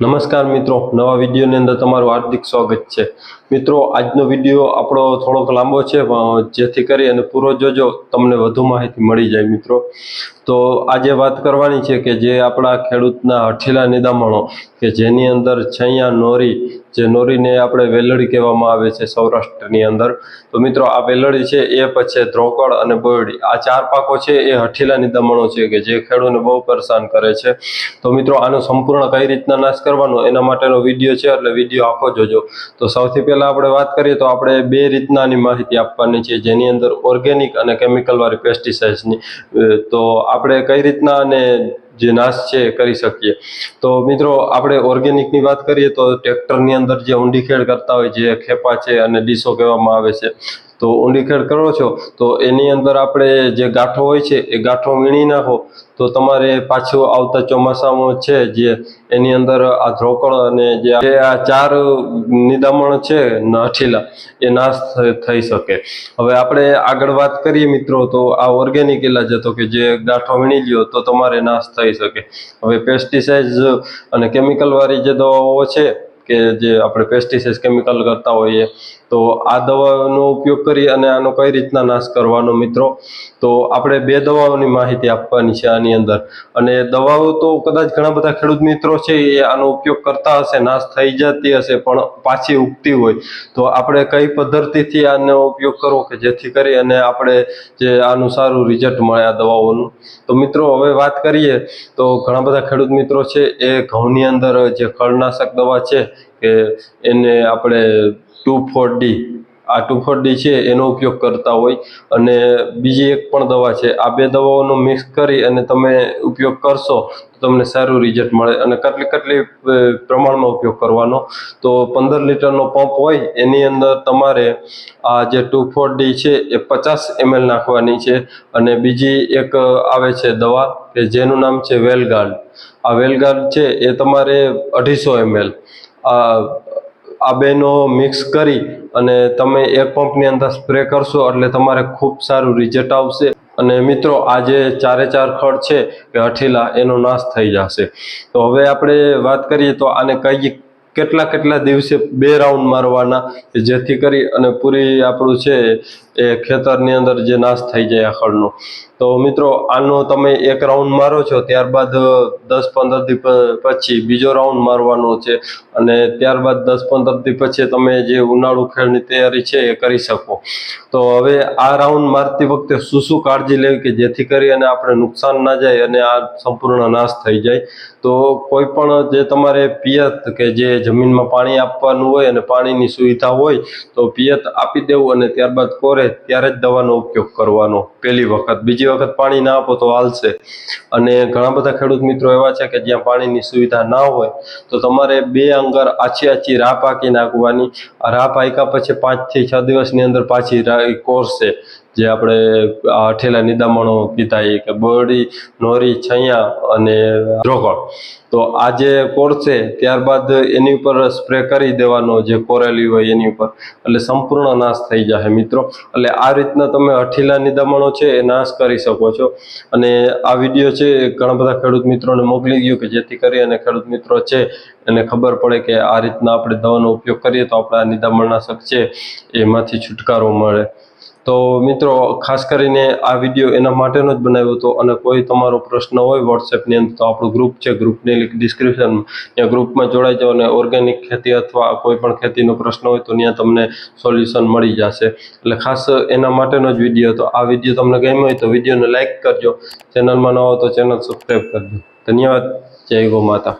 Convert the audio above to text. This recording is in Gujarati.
નમસ્કાર મિત્રો, નવા વિડીયોની અંદર તમારું હાર્દિક સ્વાગત છે. મિત્રો, આજનો વીડિયો આપણો થોડોક લાંબો છે જેથી કરી અને પૂરો જોજો, તમને વધુ માહિતી મળી જાય મિત્રો. તો આજે વાત કરવાની છે કે જે આપણા ખેડૂતના હઠીલા નિદામણો કે જેની અંદર છૈયા નોરી, જે નોરીને આપણે વેલડી કહેવામાં આવે છે સૌરાષ્ટ્રની અંદર. તો મિત્રો, આ વેલડી છે એ પછી ધ્રોકડ અને બોયડી. આ ચાર પાકો છે એ હઠીલાની દમણો છે કે જે ખેડૂતને બહુ પરેશાન કરે છે. તો મિત્રો, આનો સંપૂર્ણ કઈ રીતના નાશ કરવાનો એના માટેનો વીડિયો છે, એટલે વીડિયો આખો જોજો. તો સૌથી પહેલાં આપણે વાત કરીએ તો આપણે બે રીતનાની માહિતી આપવાની છે, જેની અંદર ઓર્ગેનિક અને કેમિકલવાળી પેસ્ટિસાઇડ્સની. તો આપણે કઈ રીતના અને જે નાશ છે એ કરી શકીએ. તો મિત્રો, આપણે ઓર્ગેનિકની વાત કરીએ તો ટ્રેક્ટરની અંદર જે ઊંડી ખેડ કરતા હોય, જે ખેપા છે અને ડીસો કહેવામાં આવે છે તો ઊંડી ખેડ કરો છો, તો એની અંદર આપણે જે ગાંઠો હોય છે, એ ગાંઠો વીણી નાખો. તો તમારે પાછું આવતા ચોમાસામાં છે જે એની અંદર આ ધ્રોકળ અને જે આ ચાર નિદામણ છે હઠીલા એ નાશ થઈ શકે. હવે આપણે આગળ વાત કરીએ મિત્રો, તો આ ઓર્ગેનિક ઇલાજ હતો કે જે ગાંઠો વીણી લ્યો, તો તમારે નાશ થઈ શકે. હવે પેસ્ટિસાઇડ અને કેમિકલવાળી જે દવાઓ છે, કે જે આપણે પેસ્ટિસાઇડ કેમિકલ કરતા હોઈએ તો આ દવાનો ઉપયોગ કરી અને આનો કઈ રીતના નાશ કરવાનો મિત્રો? તો આપણે બે દવાઓની માહિતી આપવાની છે આની અંદર. અને દવાઓ તો કદાચ ઘણા બધા ખેડૂત મિત્રો છે એ આનો ઉપયોગ કરતા હશે, નાશ થઈ જતી હશે, પણ પાછી ઉગતી હોય. તો આપણે કઈ પદ્ધતિથી આનો ઉપયોગ કરવો કે જેથી કરી અને આપણે જે આનું સારું રિઝલ્ટ મળે આ દવાઓનું? તો મિત્રો, હવે વાત કરીએ, તો ઘણા બધા ખેડૂત મિત્રો છે એ ઘઉંની અંદર જે ખળનાશક દવા છે કે એને આપણે ટુ ફોર ડી. આ ટુ ફોર ડી છે, એનો ઉપયોગ કરતા હોય. અને બીજી એક પણ દવા છે. આ બે દવાઓનો મિક્સ કરી અને તમે ઉપયોગ કરશો, તો તમને સારું રિઝલ્ટ મળે. અને કેટલી કેટલી પ્રમાણમાં ઉપયોગ કરવાનો. તો પંદર લીટરનો પંપ હોય, એની અંદર તમારે આ જે ટુ ફોર ડી છે, એ પચાસ એમએલ નાખવાની છે. અને બીજી એક આવે છે દવા, કે જેનું નામ છે વેલગાર્ડ. આ વેલગાર્ડ છે, એ તમારે અઢીસો એમએલ. આ આ બેનો મિક્સ કરી અને તમે એક પંપની અંદર સ્પ્રે કરશો એટલે તમારે ખૂબ સારું રિઝલ્ટ આવશે. અને મિત્રો, આ જે ચારે ચાર ખડ છે કે હઠીલા, એનો નાશ થઈ જશે. તો હવે આપણે વાત કરીએ તો આને કઈ કેટલા કેટલા દિવસે બે રાઉન્ડ મારવાના, જેથી કરી અને પૂરી આપણું છે એ ખેતરની અંદર જે નાશ થઈ જાય આ ખડનો તો મિત્રો, આનો તમે એક રાઉન્ડ મારો છો, ત્યારબાદ દસ પંદર દી પછી બીજો રાઉન્ડ મારવાનો છે અને ત્યારબાદ દસ પંદર દી પછી તમે જે ઉનાળુ ખેડની તૈયારી છે એ કરી શકો. તો હવે આ રાઉન્ડ મારતી વખતે શું શું કાળજી લેવી કે જેથી કરી અને આપણે નુકસાન ના જાય અને આ સંપૂર્ણ નાશ થઈ જાય. તો કોઈ પણ જે તમારે પિયત કે જે જમીનમાં પાણી આપવાનું હોય અને પાણીની સુવિધા હોય, તો પિયત આપી દેવું અને ત્યારબાદ કોરે ત્યારે જ દવાનો ઉપયોગ કરવાનો. પહેલી વખત. બીજી વખત પાણી ના આપો તો હાલશે. અને ઘણા બધા ખેડૂત મિત્રો એવા છે કે જ્યાં પાણીની સુવિધા ના હોય, તો તમારે બે અંગર આછી આછી રાહ પાકી નાખવાની. રાહ પાક્યા પછી પાંચથી છ દિવસની અંદર પાછી કોરશે. જે આપણે આ હઠેલા નિદામણો કીધા એ કે બોરડી નોરી, છૈયા અને ધ્રોકળ તો આ જે કોરશે ત્યારબાદ એની ઉપર સ્પ્રે કરી દેવાનો જે કોરેલી હોય એની ઉપર. એટલે સંપૂર્ણ નાશ થઈ જશે મિત્રો. એટલે આ રીતના તમે હઠીલા નિદામણો છે એ નાશ કરી શકો છો. અને આ વીડિયો છે ઘણા બધા ખેડૂત મિત્રોને મોકલી ગયો કે જેથી કરી અને ખેડૂત મિત્રો છે એને ખબર પડે કે આ રીતના આપણે દવાનો ઉપયોગ કરીએ તો આપણા નિદામણના શક છે એમાંથી છુટકારો મળે. તો મિત્રો, ખાસ કરીને આ વીડિયો એના માટેનો જ બનાવ્યો હતો અને કોઈ તમારો પ્રશ્ન હોય વોટ્સએપની અંદર તો આપણું ગ્રુપ છે, ગ્રુપની ડિસ્ક્રિપ્શન ત્યાં ગ્રુપમાં જોડાઈ જાઓ અને ઓર્ગેનિક ખેતી અથવા કોઈ પણ ખેતીનો પ્રશ્ન હોય તો ત્યાં તમને સોલ્યુશન મળી જશે. એટલે ખાસ એના માટેનો જ વીડિયો હતો. આ વીડિયો તમને ગમ્યો હોય તો વિડીયોને લાઇક કરજો. ચેનલમાં ન હો તો ચેનલ સબસ્ક્રાઈબ કરજો. ધન્યવાદ. જય ગો માતા.